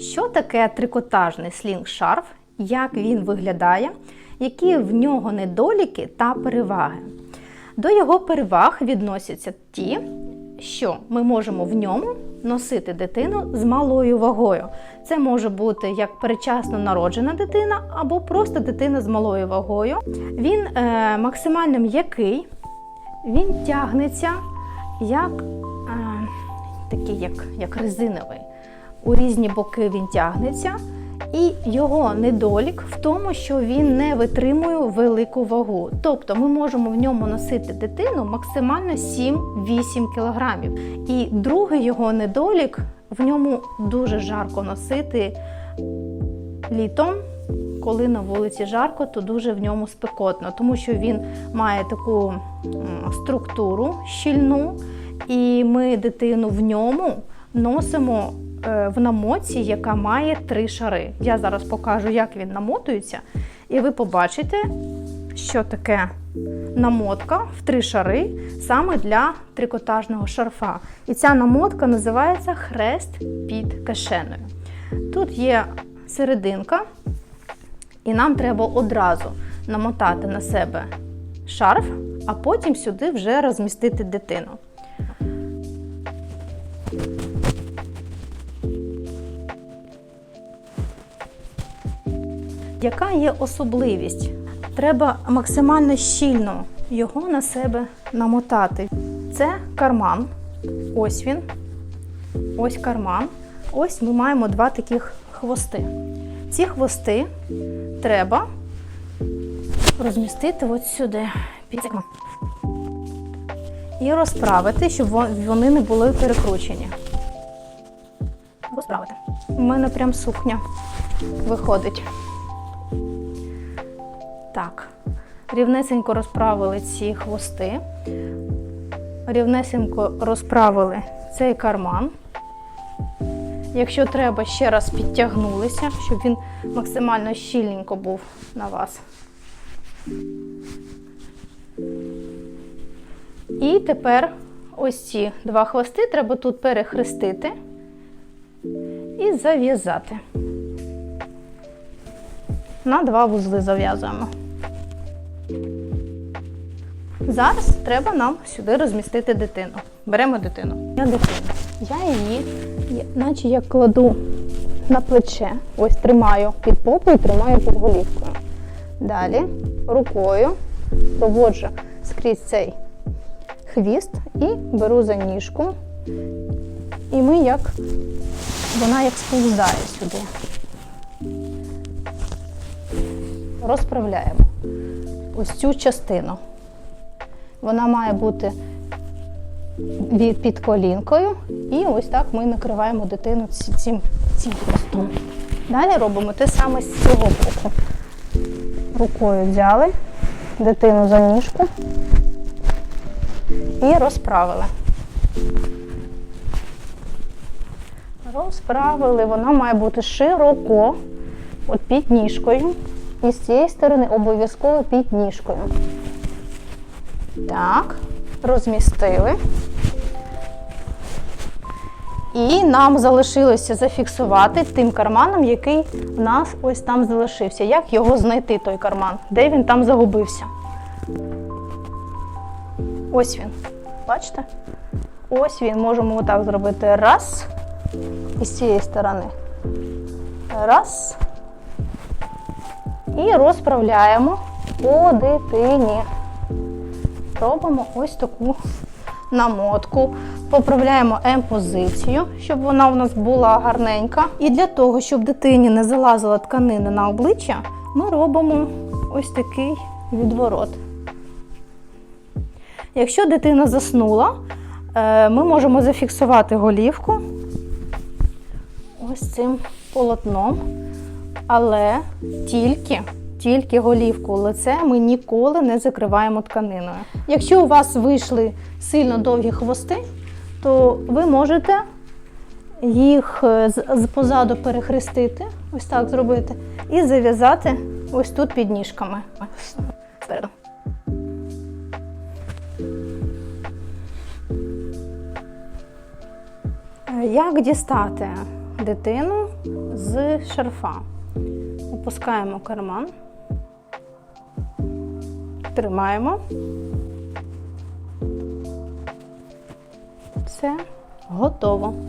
Що таке трикотажний слінг-шарф, як він виглядає, які в нього недоліки та переваги? До його переваг відносяться ті, що ми можемо в ньому носити дитину з малою вагою. Це може бути як перечасно народжена дитина або просто дитина з малою вагою. Він е, максимально м'який, він тягнеться як, е, такий, як, як резиновий. У різні боки він тягнеться. І його недолік в тому, що він не витримує велику вагу. Тобто ми можемо в ньому носити дитину максимально 7-8 кілограмів. І другий його недолік в ньому дуже жарко носити літом. Коли на вулиці жарко, то дуже в ньому спекотно, тому що він має таку структуру щільну, і ми дитину в ньому носимо в намотці, яка має три шари. Я зараз покажу, як він намотується, і ви побачите, що таке намотка в три шари саме для трикотажного шарфа. І ця намотка називається хрест під кишеною. Тут є серединка, і нам треба одразу намотати на себе шарф, а потім сюди вже розмістити дитину. Яка є особливість? Треба максимально щільно його на себе намотати. Це карман. Ось він. Ось карман. Ось ми маємо два таких хвости. Ці хвости треба розмістити от сюди і розправити, щоб вони не були перекручені. Розправити. У мене прям сукня виходить. Так, рівнесенько розправили ці хвости, рівнесенько розправили цей карман. Якщо треба, ще раз підтягнулися, щоб він максимально щільненько був на вас. І тепер ось ці два хвости треба тут перехрестити і зав'язати. На два вузли зав'язуємо. Зараз треба нам сюди розмістити дитину. Беремо дитину. Я дитину. Я її, я- наче як кладу на плече, ось тримаю під попу і тримаю під голівкою. Далі рукою проводжу скрізь цей хвіст і беру за ніжку. І ми як вона як сповзає сюди. Розправляємо ось цю частину. Вона має бути від- під колінкою, і ось так ми накриваємо дитину цим, цим. Далі робимо те саме з цього боку. Рукою взяли дитину за ніжку і розправили. Розправили, вона має бути широко, от під ніжкою. І з цієї сторони обов'язково під ніжкою. Так, розмістили. І нам залишилося зафіксувати тим карманом, який в нас ось там залишився. Як його знайти, той карман? Де він там загубився? Ось він. Бачите? Ось він. Можемо отак зробити. Раз. І з цієї сторони. Раз. І розправляємо по дитині. Робимо ось таку намотку. Поправляємо М-позицію, щоб вона у нас була гарненька. І для того, щоб дитині не залазила тканина на обличчя, ми робимо ось такий відворот. Якщо дитина заснула, е, ми можемо зафіксувати голівку ось цим полотном, але тільки, тільки голівку лице ми ніколи не закриваємо тканиною. Якщо у вас вийшли сильно довгі хвости, то ви можете їх е, з- позаду перехрестити, ось так зробити, і зав'язати ось тут під ніжками. Е, Як дістати дитину з шарфа. Опускаємо карман, тримаємо. Все, готово.